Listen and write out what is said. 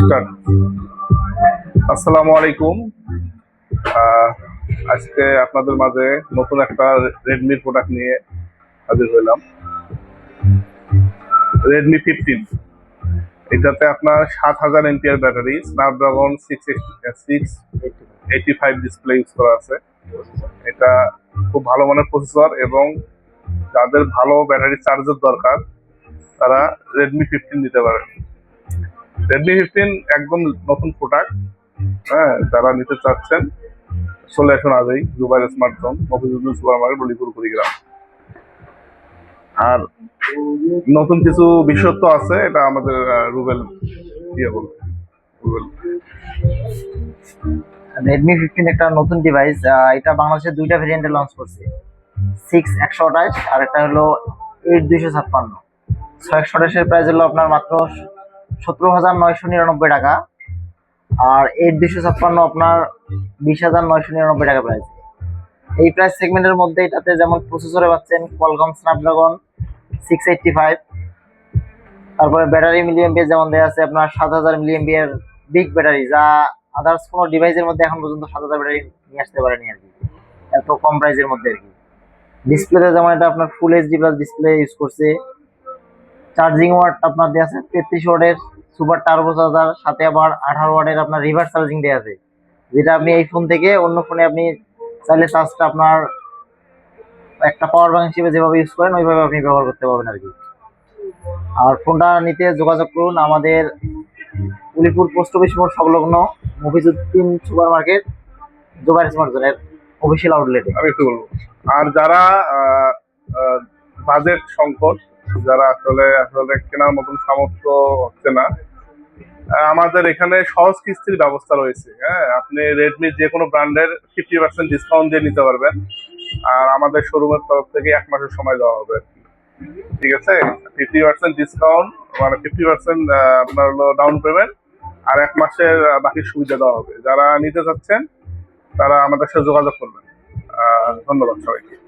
Start আসসালামু আলাইকুম। আজকে আপনাদের মাঝে নতুন একটা রেডমির প্রোডাক্ট নিয়ে হাজির হলাম রেডমি ফিফটিন এটাতে আপনার সাত হাজার MPR battery Snapdragon six six eighty five display use করা আছে। এটা খুব ভালো মানের প্রসেসর এবং যাদের ভালো ব্যাটারি চার্জের দরকার, তারা রেডমি ফিফটিন নিতে পারেন রেডমি ফিফটিন একদম নতুন প্রোডাক্ট হ্যাঁ যারা নিতে চাচ্ছেন, চলে আসুন আজই Dubai smartphone Mafizuddin super market Bolipur, Kurigram. আর নতুন কিছু বিশেষত্ব আছে, এটা আমাদের রুবেল ইয়ে বলবে রুবেল রেডমি ফিফটিন একটা নতুন ডিভাইস এটা বাংলাদেশে দুইটা ভেরিয়েন্টে লঞ্চ করছে। সিক্স একশো আঠাশ, আর একটা হলো এইট দুইশো ছাপ্পান্ন। ছয় একশো আঠাশের প্রাইস হলো আপনার মাত্র সতেরো হাজার নয়শো নিরানব্বই টাকা। আর এইট দুইশো ছাপ্পান্ন আপনার বিশ হাজার নয়শো নিরানব্বই টাকা প্রাইস এই প্রাইস সেগমেন্টের মধ্যে এটাতে যেমন প্রসেসরে পাচ্ছেন Qualcomm Snapdragon six eighty five তারপরে ব্যাটারি মিলিয়াম বিএস যেমন দেওয়া আছে আপনার সাত হাজার মিলিয়াম বিএর বিগ ব্যাটারি যা আদার্স কোনো ডিভাইসের মধ্যে এখন পর্যন্ত সাত হাজার ব্যাটারি নিয়ে আসতে পারেনি আর কি। এত কম প্রাইসের মধ্যে আর কি। ডিসপ্লেতে যেমন এটা আপনার full HD plus display use করছে। চার্জিং ওয়ার্ড আপনার দেওয়া আছে, তেত্রিশ ওয়াটের সুপার টার্বো চার্জার, সাথে আবার আঠারো ওয়ার্ডের আপনার রিভার্স চার্জিং দেওয়া আছে। যেটা আপনি এই ফোন থেকে অন্য ফোনে আপনি চাইলে চার্জটা আপনার একটা পাওয়ার ব্যাংক হিসেবে যেভাবে ইউজ করেন, ওইভাবে আপনি ব্যবহার করতে পারবেন আর কি। আর ফোনটা নিতে যোগাযোগ করুন আমাদের উলিপুর পোস্ট অফিস মোড় সংলগ্ন মফিজুদ্দিন সুপার মার্কেট জোবাইর স্মার্টজনের অফিসিয়াল আউটলেটে আমি একটু বলব। আর যারা বাজেট সংকট যারা আসলে আসলে কেনার মতন সামর্থ্য হচ্ছে না। আমাদের এখানে সহজ কিস্তির ব্যবস্থা রয়েছে হ্যাঁ? আপনি রেডমি যে কোনো ব্র্যান্ডের ফিফটি পার্সেন্ট ডিসকাউন্ট দিয়ে নিতে পারবেন। আর আমাদের শোরুমের তরফ থেকে এক মাসের সময় দেওয়া হবে। ঠিক আছে? ফিফটি পার্সেন্ট ডিসকাউন্ট মানে ফিফটি পার্সেন্ট আপনার হলো ডাউন পেমেন্ট আর এক মাসের বাকি সুবিধা দেওয়া হবে। যারা নিতে চাচ্ছেন, তারা আমাদের সাথে যোগাযোগ করবেন। ধন্যবাদ সবাইকে।